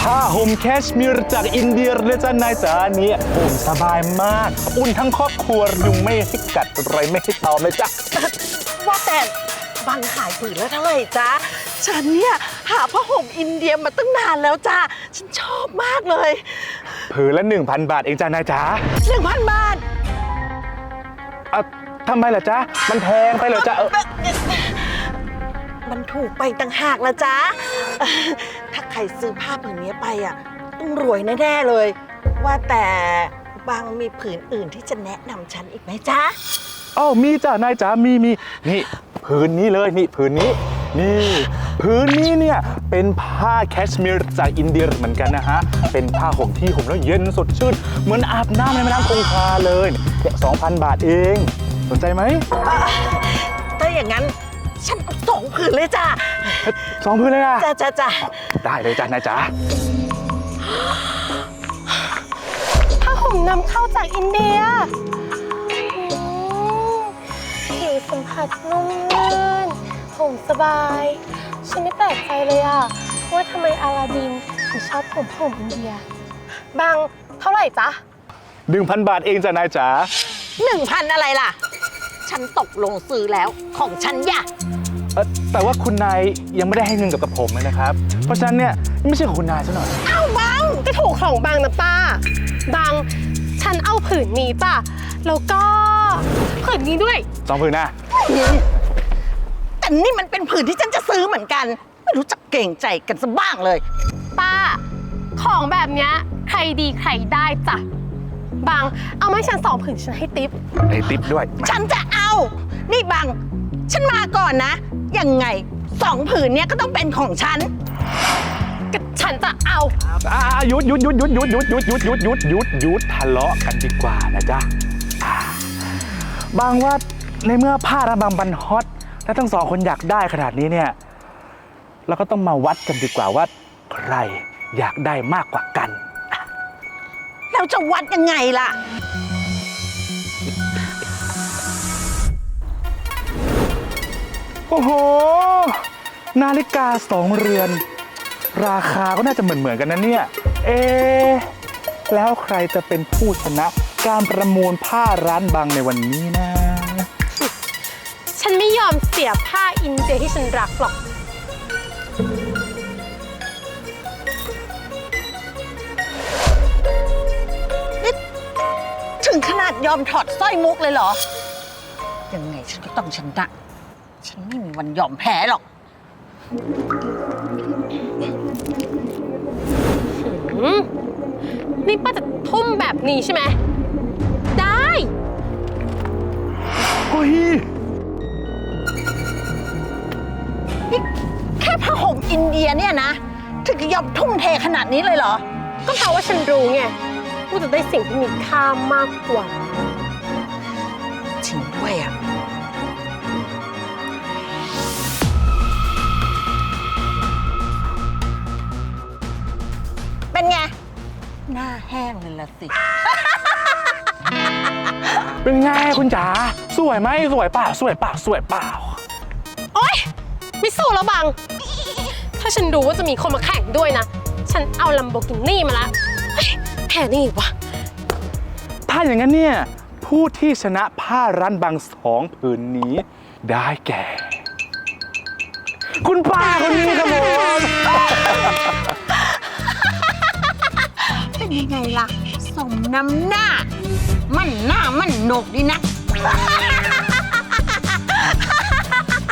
ผ้าห่มแคชเมียร์จากอินเดียเลยจ้านายจ๋าเนี่ยห่มสบายมาก อุ่นทั้งครอบครัวยุงไม่ให้กัดอะไรไม่ให้ตอมเลยจ้ะว่าแต่บังขายผืนแล้วเท่าไหร่จ๊ะ ฉันเนี่ยหาผ้าห่มอินเดียมาตั้งนานแล้วจ้าฉันชอบมากเลย ผืนละ 1,000 บาทเองจ้านายจ๋าหนึ่งพันบาทอะทำไมล่ะจ๊ะ มันแพงไปเหรอจ๊ะเออมันถูกไปต่างหากละจ๊ะเอ่อ ถ้าใครซื้อผ้าผืนนี้ไปอะต้องรวยแน่ๆเลย ว่าแต่บางมีผืนอื่นที่จะแนะนำฉันอีกไหมจ๊ะอ้าวมีจ้านายจ๋ามีมีนี่ผืนนี้เลยนี่ผืนนี้ นี่ผืนนี้เนี่ยเป็นผ้าแคชเมียร์จากอินเดียเหมือนกันนะฮะ เป็นผ้าห่มที่ห่มแล้วเย็นสดชื่น เหมือนอาบน้ำในแม่น้ำคงคาเลยเนี่ยสองพันบาทเอง สนใจไหม ถ้าอย่างนั้น ฉันเอาสองผืนเลยจ้ะสองผืนเลยนะจ้ะจ้ะจ้ะได้เลยจ้านายจ๋าผ้าห่มนำเข้าจากอินเดียอืมผิวสัมผัสนุ่มลื่นห่มสบาย ฉันไม่แปลกใจเลยอะว่าทำไมอาลาดินถึงชอบผมห่มอินเดีย บางเท่าไหร่จ๊ะ หนึ่งพันบาทเองจ้านายจ๋าหนึ่งพันอะไรล่ะ ฉันตกลงซื้อแล้วของฉันอย่า เอ่อแต่ว่าคุณนายยังไม่ได้ให้เงินกับกับผมเลยนะครับ เพราะฉะนั้นเนี่ยไม่ใช่ของคุณนายซะหน่อยเอ้าบางก็ถูกของบางนะป้าบางฉันเอาผืนนี้จ้ะแล้วก็ผืนนี้ด้วย สองผืนนะ แต่นี่มันเป็นผืนที่ฉันจะซื้อเหมือนกัน ไม่รู้จักเก่งใจกันสักบ้างเลย ป้า ของแบบเนี้ยใครดีใครได้จ้ะบางเอามาให้ฉันสองผืนฉันให้ติปในติปด้วยฉันจะเอา นี่บัง ฉันมาก่อนนะ ยังไงสองผืนเนี้ยก็ต้องเป็นของฉันก็ฉันจะเอา อ่าหยุดหยุดหยุดหยุดหยุดหยุดหยุดหยุดหยุดหยุดหยุดหยุดทะเลาะกันดีกว่านะจ๊ะอ่าบางว่าในเมื่อผ้าระบำบันฮอตและทั้งสองคนอยากได้ขนาดนี้เนี่ย เราก็ต้องมาวัดกันดีกว่าว่า ใครอยากได้มากกว่ากัน เราจะวัดยังไงล่ะ โอ้โห นาฬิกาสองเรือน ราคาก็น่าจะเหมือนเหมือนๆกันนะเนี่ย เอะแล้วใครจะเป็นผู้ชนะการประมูลผ้าร้านบางในวันนี้นะ ฉันไม่ยอมเสียผ้าอินเดียที่ฉันรักหรอก ถึงขนาดยอมถอดสร้อยมุกเลยเหรอ ยังไงฉันก็ต้องชนะ ฉันไม่มีวันยอมแพ้หรอก หืมนี่ป้าจะทุ่มแบบนี้ใช่ไหม ได้ เฮ้ยแค่ผ้าห่มอินเดียเนี่ยนะ ถึงจะยอมทุ่มเทขนาดนี้เลยเหรอ ก็เพราะว่าฉันรู้ไงว่าจะได้สิ่งที่มีค่ามากกว่า จริงด้วยอะ ลยละสิ เป็นไงคุณจ๋าสวยไหมสวยเปล่าสวยเปล่าสวยเปล่าโอ๊ยไม่สู้แล้วบัง ถ้าฉันรู้ว่าจะมีคนมาแข่งด้วยนะ ฉันเอาลัมโบกินี่มาละเฮ้ยแพ้นี่อีกวะถ้าอย่างนั้นเนี่ย ผู้ที่ชนะผ้าร้านบางสองผืนนี้ ได้แก่ คุณป้าคนนี้ครับผมเป็นยังไงล่ะ สมน้ำหน้า มันหน้ามันโหนกดีนะ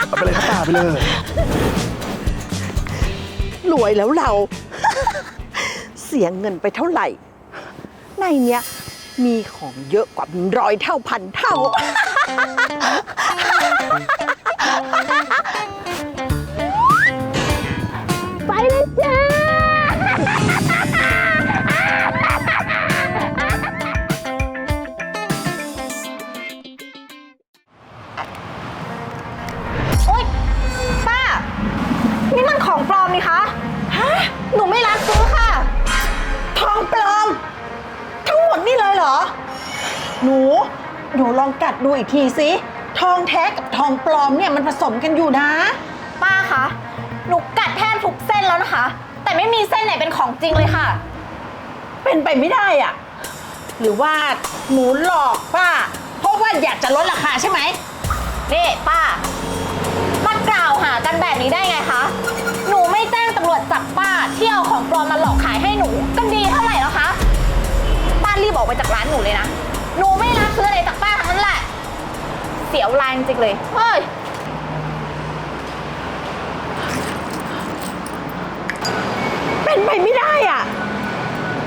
เอาไปเลยครับป้าไปเลย รวยแล้วเรา เสียเงินไปเท่าไหร่ ในเนี้ยมีของเยอะกว่าเป็นร้อยเท่าพันเท่า กัดดูอีกทีสิทองแท้กับทองปลอมเนี่ยมันผสมกันอยู่นะ ป้าคะ หนูกัดแทบทุกเส้นแล้วนะคะแต่แต่ไม่มีเส้นไหนเป็นของจริงเลยค่ะ เป็นไปไม่ได้อะ หรือว่าหนูหลอกป้า เพราะว่าอยากจะลดราคาใช่ไหม นี่ป้า มากล่าวหากันแบบนี้ได้ไงคะ หนูไม่แจ้งตำรวจจับป้าที่เอาของปลอมมาหลอกขายให้หนูก็ดีเท่าไหร่แล้วคะ ป้ารีบออกไปจากร้านหนูเลยนะ หนูไม่ วแรงจริงเลย เฮ้ย เป็นไปไม่ได้อะ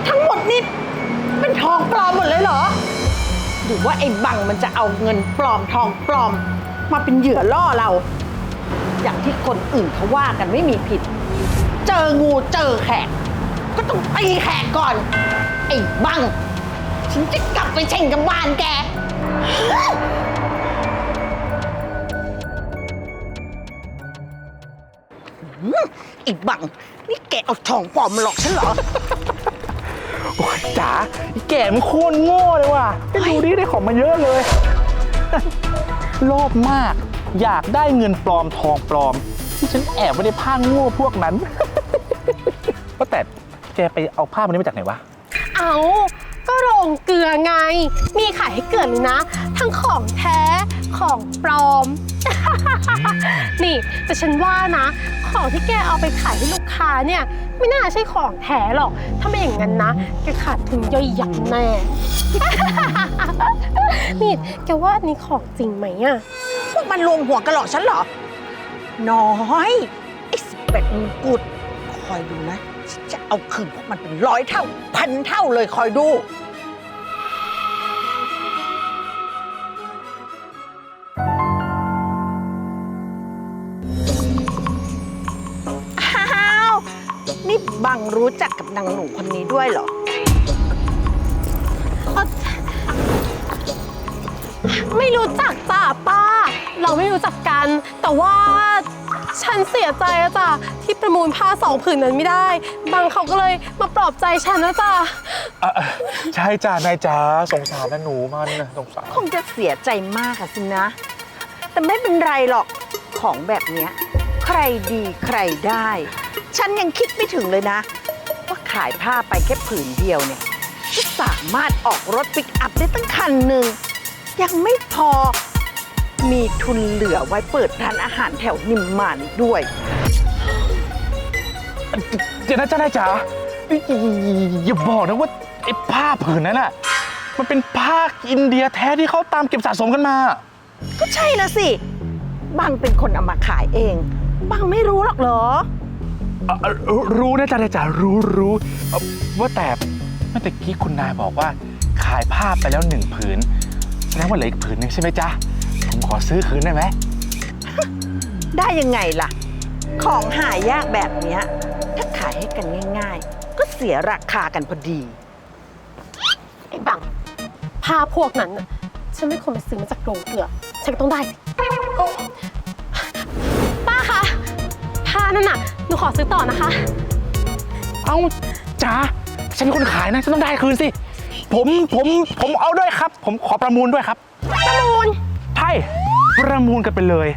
ทั้งหมดนี่เป็นทองปลอมหมดเลยเหรอ หรือว่าไอ้บังมันจะเอาเงินปลอมทองปลอม มาเป็นเหยื่อล่อเรา อย่างที่คนอื่นเขาว่ากันไม่มีผิด เจองูเจอแขก ก็ต้องตีแขกก่อน ไอ้บัง ฉันจะกลับไปเช่งกับบ้านแก อ้บัง นี่แกเอาทองปลอมมาหลอกฉันเหรอ โอ้ยจ๋าไอ้แก่มันโคตรโง่เลยว่ะไปดูดิได้ของมาเยอะเลย โลภมาก อยากได้เงินปลอมทองปลอม ที่ฉันแอบไว้ในผ้าโง่พวกนั้นว่าแต่แกไปเอาผ้ามันนี้มาจากไหนวะ เอาก็โรงเกลือไง มีขายให้เกิดเลยนะ ทั้งของแท้ ของปลอม นี่แต่ฉันว่านะ ของที่แกเอาไปขายให้ลูกค้าเนี่ย ไม่น่าใช่ของแท้หรอก ถ้าไม่อย่างนั้นนะแกขาดทุนย่อยยับแน่ นี่แกว่าอันนี้ของจริงไหมอะพวกมันรวมหัวกันหลอกฉันเหรอ น้อยไอ้สิบแปดมงกุฎคอยดูนะฉันจะเอาคืนพวกมันเป็นร้อยเท่า พันเท่าเลยคอยดู บังรู้จักกับนางหนูคนนี้ด้วยเหรอไม่รู้จักจ้ะป้า เราไม่รู้จักกัน แต่ว่าฉันเสียใจอะจ้ะที่ประมูลผ้าสองผืนนั้นไม่ได้ บางเขาก็เลยมาปลอบใจฉันนะจ้ะอะใช่จ้านายจ๋าสงสารนะหนูมันนะสงสาร คงจะเสียใจมากอะสินะ แต่ไม่เป็นไรหรอกของแบบเนี้ยใค รดีใครได้ ฉันยังคิดไม่ถึงเลยนะ ว่าขายผ้าไปแค่ผืนเดียวเนี่ยจะสามารถออกรถปิกอัพได้ตั้งคันหนึ่ง ยังไม่พอมีทุนเหลือไว้เปิดร้านอาหารแถวนิมมานอีกด้วย เดี๋ยวนะจ้านายจ๋าอย่าบอกนะว่าไอ้ผ้าผืนนั้นน่ะ มันเป็นผ้าอินเดียแท้ที่เขาตามเก็บสะสมกันมา ก็ใช่นะสิ บังเป็นคนเอามาขายเอง บังไม่รู้หรอกเหรอเอ่อเอ่อรู้นะจ๊ะนายจ๋ารู้รู้เอ่อว่าแต่เมื่อตะกี้คุณนายบอกว่า ขายผ้าไปแล้วหนึ่งผืนแสดงว่าเหลืออีกผืนหนึ่งใช่ไหมจ๊ะผมขอซื้อคืนได้ไหมได้ยังไงล่ะ ของหายากแบบเนี้ย ถ้าขายให้กันง่าย ๆ ก็เสียราคากันพอดี ไอ้บังผ้าพวกนั้นน่ะฉันไม่ควรไปซื้อมาจากโรงเกลือ ฉันก็ต้องได้สิ นั่นน่ะ หนูขอซื้อต่อนะคะ เอ้าจ๋าฉันเป็นคนขายนะฉันต้องได้คืนสิ ผมผมผมเอาด้วยครับ ผมขอประมูลด้วยครับ ประมูล ใช่ ประมูลกันไปเลย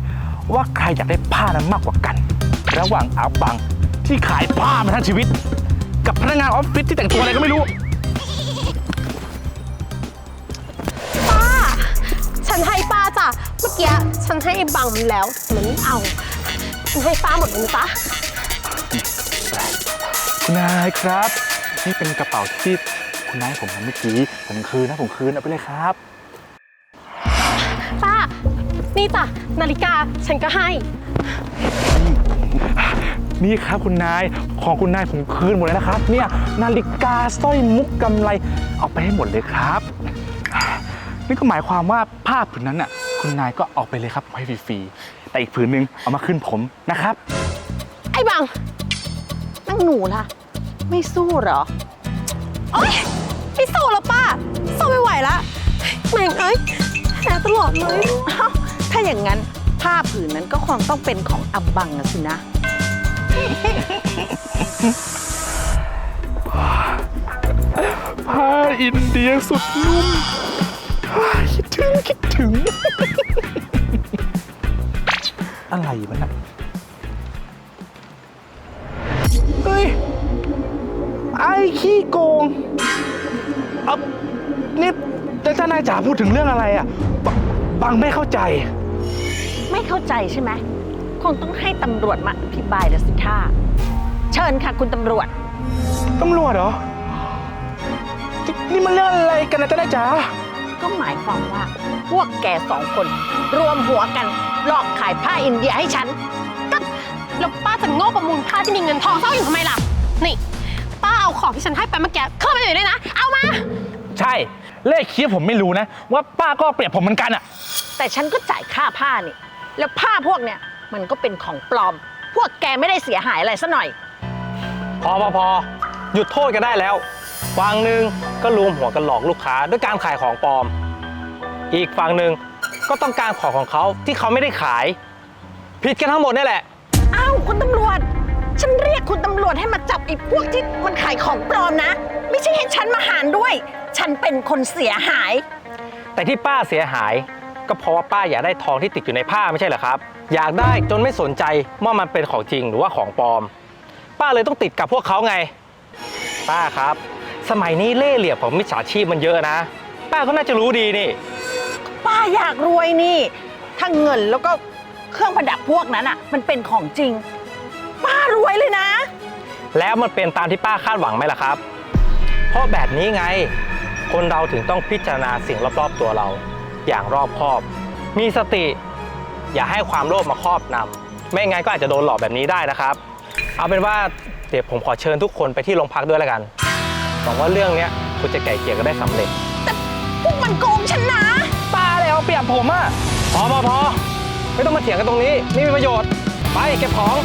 ว่าใครอยากได้ผ้านั้นมากกว่ากัน ระหว่างอาบังที่ขายผ้ามาทั้งชีวิต กับพนักงานออฟฟิศที่แต่งตัวอะไรก็ไม่รู้ ป้า ฉันให้ป้าจ้ะ เมื่อกี้ฉันให้ไอ้บังมันแล้วแต่มันไม่เอาฉัน ให้ป้าหมดเลยนะจ๊ะคุณนายครับ นี่เป็นกระเป๋าที่คุณนายผมทำเมื่อกี้ ผมคืนนะผมคืนเอาไปเลยครับ ป้า นี่จ้ะนาฬิกาฉันก็ให้ นี่ครับคุณนายของคุณนายผมคืนหมดเลยนะครับ เนี่ยนาฬิกาสร้อยมุกกำไรเอาไปให้หมดเลยครับ นี่ก็หมายความว่าผ้าผืนนั้นน่ะคุณนายก็เอาไปเลยครับให้ฟรีๆ แต่อีกผืนหนึงเอามาขึ้นผมนะครับ ไอ้บังนั่งหนูล่ะ ไม่สู้เหรอโอ๊ยไม่สู้แล้วป้า สู้ไม่ไหวละแม่งเอ้ยแพ้ตลอดเลยเอ้าถ้าอย่างนั้นผ้าผืนนั้นก็คงต้องเป็นของอับบังนะสินะ ผ้าอินเดียสุดนุ่มคิดถึงคิดถึง อะไรมันน่ะเฮ้ยขี้โกงเอานี่แล้วเจ้านายจ๋าพูดถึงเรื่องอะไรอะบบังไม่เข้าใจ ไม่เข้าใจใช่ไหมคงต้องให้ตำรวจมาอธิบายแล้วสิท่าเชิญค่ะคุณตำรวจ ตำรวจเหรอ นี่มันเรื่องอะไรกันนะเจ้านายจ๋า ก็หมายความว่า พวกแกสองคน รวมหัวกัน หลอกขายผ้าอินเดียให้ฉันแล้วป้าจะโง่ประมูลผ้าที่มีเงินทองซ่อนอยู่ทำไมล่ะ นี่ ป้าเอาของที่ฉันให้ไปเมื่อกี้เข้าไปเลยได้นะ เอามา ใช่ เลขคีบผมไม่รู้นะ ว่าป้าก็เปรียบผมเหมือนกันอะแต่ฉันก็จ่ายค่าผ้านี่ แล้วผ้าพวกเนี้ยมันก็เป็นของปลอม พวกแกไม่ได้เสียหายอะไรซะหน่อย พอพอพอหยุดโทษกันได้แล้วฝั่งหนึ่งก็รวมหัวกันหลอกลูกค้าด้วยการขายของปลอม อีกฝั่งหนึ่ง ก็ต้องการของของเขาที่เขาไม่ได้ขาย ผิดกันทั้งหมดนี่แหละ อ้าวคุณตำรวจ ฉันเรียกคุณตำรวจให้มาจับไอ้พวกที่มันขายของปลอมนะ ไม่ใช่ให้ฉันมาหารด้วย ฉันเป็นคนเสียหาย แต่ที่ป้าเสียหาย ก็เพราะว่าป้าอยากได้ทองที่ติดอยู่ในผ้าไม่ใช่เหรอครับ อยากได้จนไม่สนใจว่ามันเป็นของจริงหรือว่าของปลอม ป้าเลยต้องติดกับพวกเขาไง ป้าครับ สมัยนี้เล่ห์เหลี่ยมของมิจฉาชีพมันเยอะนะ ป้าก็น่าจะรู้ดีนี่ ป้าอยากรวยนี่ถ้าเงินแล้วก็เครื่องประดับพวกนั้นอะ มันเป็นของจริง ป้ารวยเลยนะ แล้วมันเป็นตามที่ป้าคาดหวังไหมล่ะครับ เพราะแบบนี้ไง คนเราถึงต้องพิจารณาสิ่งรอบๆตัวเรา อย่างรอบคอบ มีสติ อย่าให้ความโลภมาครอบนำไม่งั้นก็อาจจะโดนหลอกแบบนี้ได้นะครับ เอาเป็นว่าเดี๋ยวผมขอเชิญทุกคนไปที่โรงพักด้วยแล้วกันหวังว่าเรื่องเนี้ยคุณจะไก่เกลี่ยกันได้สำเร็จพวกมันโกง ผมอะพอพอพอไม่ต้องมาเถียงกันตรงนี้ไม่มีประโยชน์ ไปเก็บของ